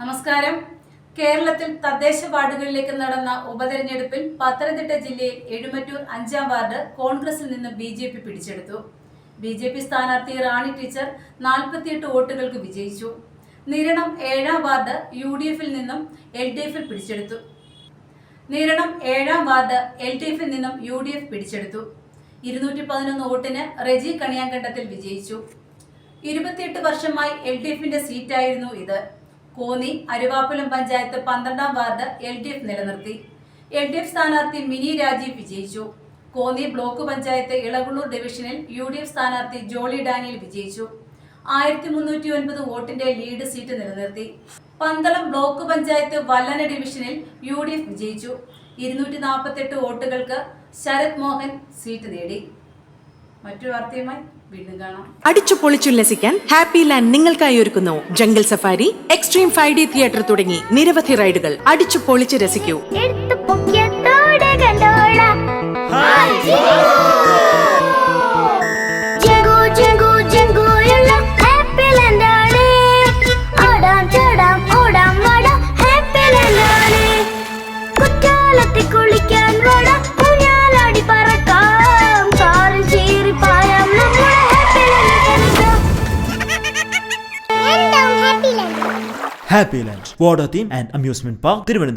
നമസ്കാരം. കേരളത്തിൽ തദ്ദേശ വാർഡുകളിലേക്ക് നടന്ന ഉപതെരഞ്ഞെടുപ്പിൽ പത്തനംതിട്ട ജില്ലയിൽ എഴുമറ്റൂർ അഞ്ചാം വാർഡ് കോൺഗ്രസിൽ നിന്ന് ബി ജെ പി പിടിച്ചെടുത്തു. ബി ജെ പി സ്ഥാനാർത്ഥി റാണി ടീച്ചർ നാൽപ്പത്തിയെട്ട് വോട്ടുകൾക്ക് വിജയിച്ചു. നിരണം ഏഴാം വാർഡ് യു ഡി എഫിൽ നിന്നും എൽ ഡി എഫിൽ പിടിച്ചെടുത്തു. നിരണം ഏഴാം വാർഡ് എൽ ഡി എഫിൽ നിന്നും യു ഡി എഫ് പിടിച്ചെടുത്തു. ഇരുന്നൂറ്റി പതിനൊന്ന് വോട്ടിന് റെജി കണിയാങ്കണ്ടത്തിൽ വിജയിച്ചു. ഇരുപത്തിയെട്ട് വർഷമായി എൽ ഡി എഫിന്റെ സീറ്റായിരുന്നു ഇത്. കോന്നി അരുവാപ്പുലം പഞ്ചായത്ത് പന്ത്രണ്ടാം വാർഡ് എൽ ഡി എഫ് നിലനിർത്തി. എൽ ഡി എഫ് സ്ഥാനാർത്ഥി മിനി രാജീവ് വിജയിച്ചു. കോന്നി ബ്ലോക്ക് പഞ്ചായത്ത് ഇളകുള്ളൂർ ഡിവിഷനിൽ യു ഡി എഫ് സ്ഥാനാർത്ഥി ജോളി ഡാനിയൽ വിജയിച്ചു. ആയിരത്തി മുന്നൂറ്റി ഒൻപത് വോട്ടിന്റെ ലീഡ് സീറ്റ് നിലനിർത്തി. പന്തളം ബ്ലോക്ക് പഞ്ചായത്ത് വല്ലന ഡിവിഷനിൽ യു ഡി എഫ് വിജയിച്ചു. ഇരുന്നൂറ്റി നാൽപ്പത്തെട്ട് വോട്ടുകൾക്ക് ശരത് മോഹൻ സീറ്റ് നേടി. മറ്റു വാർത്തയുമായി വീണ്ടും കാണാം. അടിച്ചു പൊളിച്ചുല്ലസിക്കാൻ ഹാപ്പി ലാൻഡ് നിങ്ങൾക്കായി ഒരുക്കുന്നു. Jungle safari extreme five D theatre തുടങ്ങി നിരവധി റൈഡുകൾ. അടിച്ചു പൊളിച്ച് രസിക്കൂ. Happy land Water Theme and Amusement Park, Thiruvananthapuram.